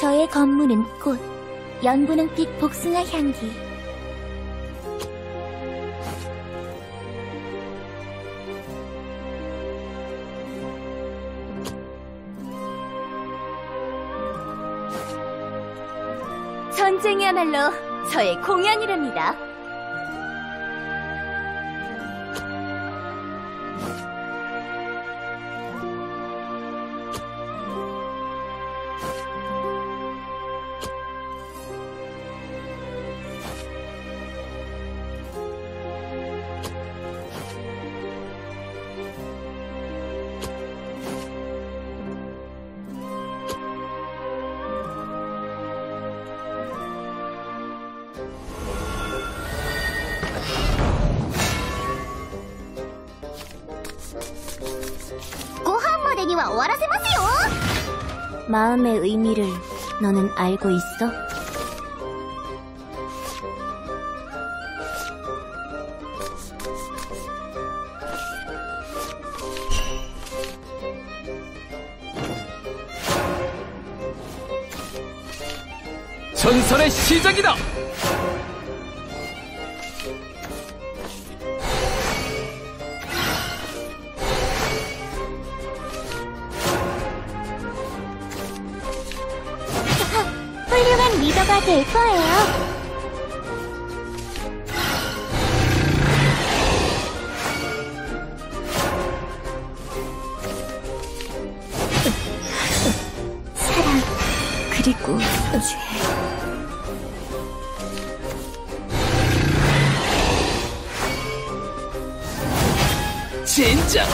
저의 건물은 꽃, 연분홍빛 복숭아 향기. 전쟁이야말로 저의 공연이랍니다. 마음의 의미를 너는 알고 있어? 전선의 시작이다! 리더가 될 거예요. 사랑, 그리고 죄. 진짜!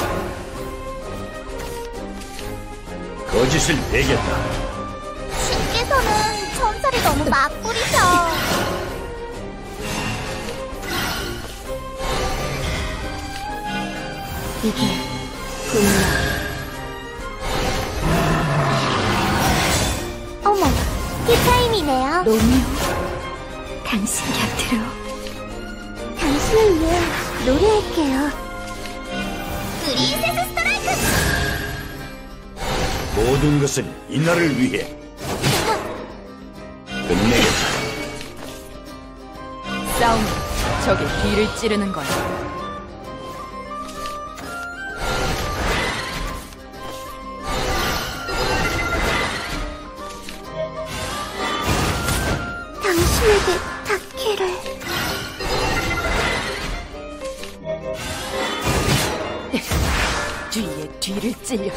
거짓을 내겠다. 신께서는 너무 막 부리셔. 이게 분명. 어머, 티타임이네요. 로미오, 당신 곁으로. 당신을 위해 노래할게요. 프린세스 스트라이크! 모든 것은 이날을 위해. 적의 뒤를 찌르는 거야. 당신에게 닿기를. 뒤에 뒤를 찔려.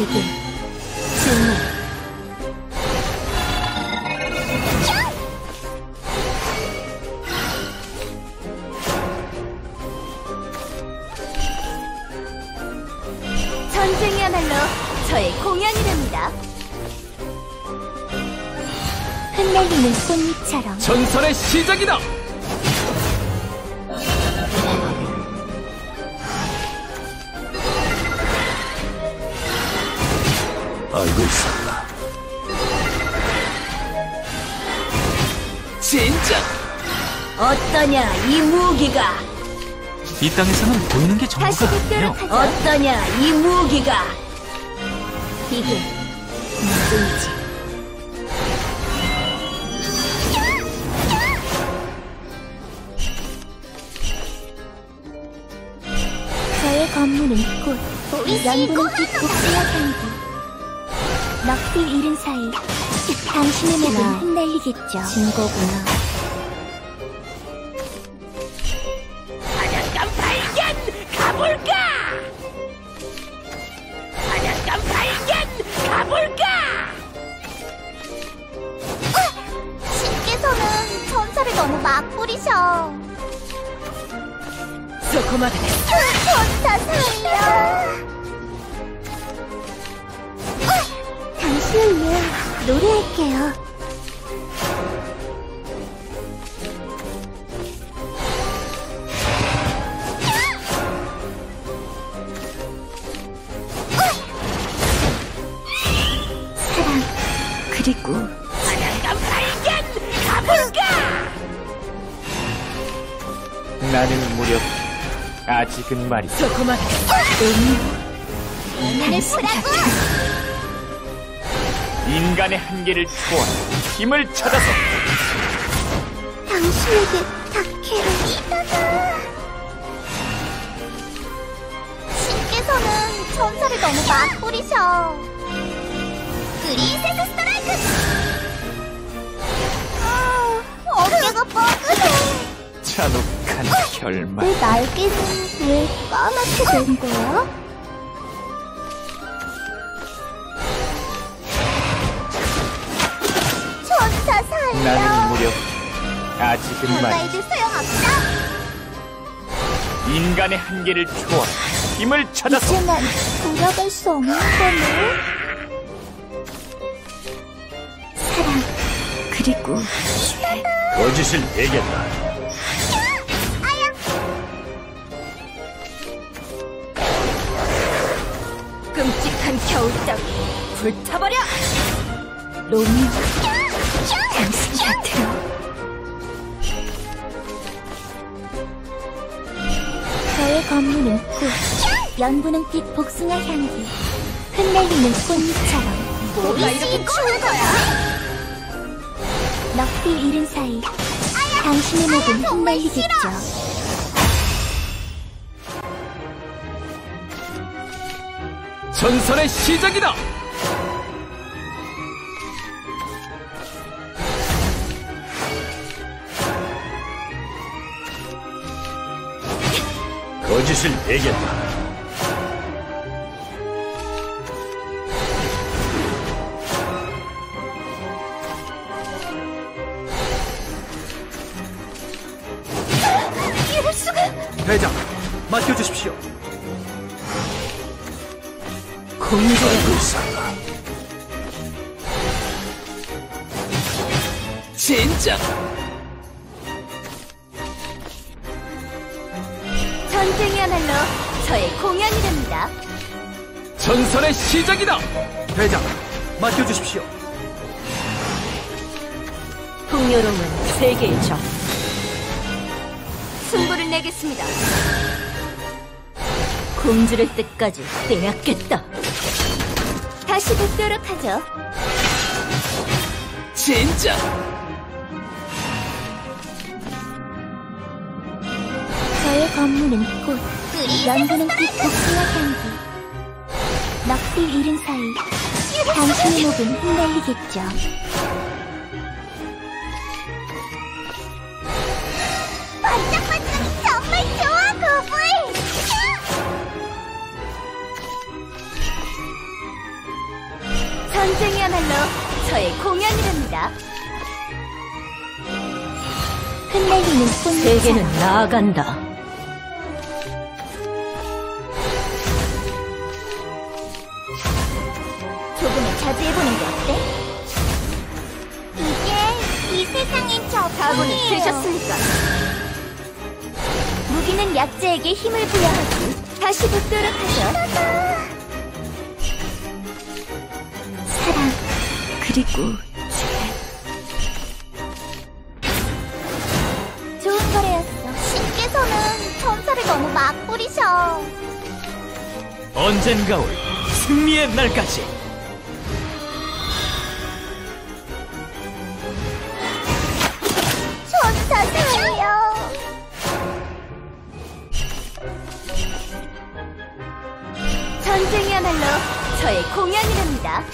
이게 정말 전쟁이야말로 저의 공연이랍니다. 흩날리는 꽃잎처럼 전선의 시작이다! 알고 있었다. 진짜! 어떠냐, 이 무기가? 이 땅에서는 보이는 게 다시 전부가 아니에요. 하죠. 어떠냐, 이 무기가? 이게 누구이지? 저의 건물은 꽃, 연분홍빛 복숭아 향기. 넋을 잃은 사이 당신의 목은 흩날리겠죠. 진 거구나. 노래할게요. 사랑 그리고 사랑감 가볼까! 나는 무력 아직은 말이. 조그만 의미 나를 보라고! 인간의 한계를 초월해 힘을 찾아서 당신에게 닿기를. 신께서는 전사를 너무 막 뿌리셔. 그린세스 스트라이크! 아, 어깨가 뻐근해. 잔혹한 결말. 내 날개는 왜 까맣게 된 거야? 나는 무력 아직은 말이다. 가이드 소용없다. 인간의 한계를 초월해 힘을 찾아서 이제 난 돌아갈 수 없는 거네. 사랑 그리고 거짓을 베겠다. 끔찍한 겨울따위 불타버려! 로미 건물은 꽃 연분홍빛 복숭아 향기 흩날리는 꽃잎처럼 뭐가 이렇게 추운 거야? 넋길 잃은 사이 당신의 목은 흩날리겠죠 전선의 시작이다. 거짓을 베겠다. 이럴 수가 대장 맡겨주십시오. 알고 있었다. 진짜 전쟁이야말로 저의 공연이랍니다. 전선의 시작이다. 대장 맡겨주십시오. 풍요로움은 세계의 적 승부를 내겠습니다. 굶주릴 때까지 빼앗겠다. 다시 뵙도록 하죠. 진짜 건물은 꽃, 연분홍빛 복숭아 향기. 넋길 잃은 사이, 당신의 목은 흩날리겠죠. 반짝반짝이 정말 좋아, 고불! 전쟁이야말로 저의 공연이랍니다. 흩날리는 꽃잎처럼. 세계는 나아간다 조금은 자제해보는 게 어때? 이게 이 세상의 각오는 저분이에요. 되셨습니까? 무기는 약자에게 힘을 부여하지. 다시 붙도록 하죠. 사랑 그리고 죄. 좋은 거래였어. 신께서는 전사를 너무 막 뿌리셔. 언젠가 올 승리의 날까지. 전쟁이야말로 저의 공연이랍니다.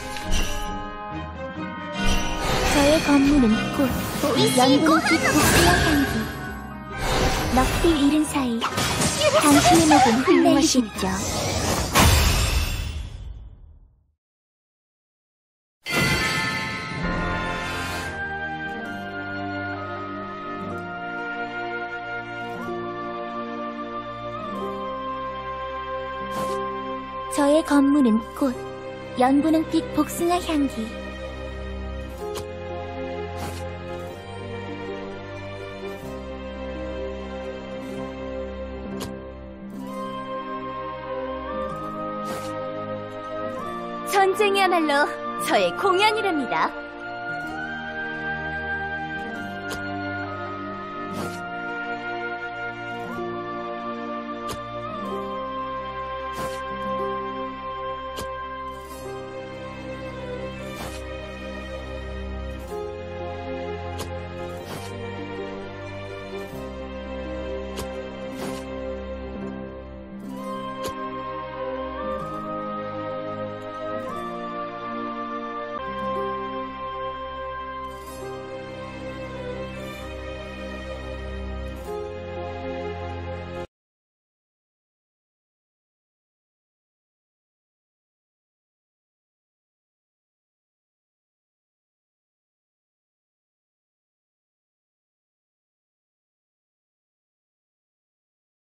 저의 건물은 꽃, 연분홍빛 복숭아 향기. 넋길 잃은 사이, 당신의 목은 흩날리겠죠. 저의 건물은 꽃, 연분홍빛 복숭아 향기. 전쟁이야말로 저의 공연이랍니다.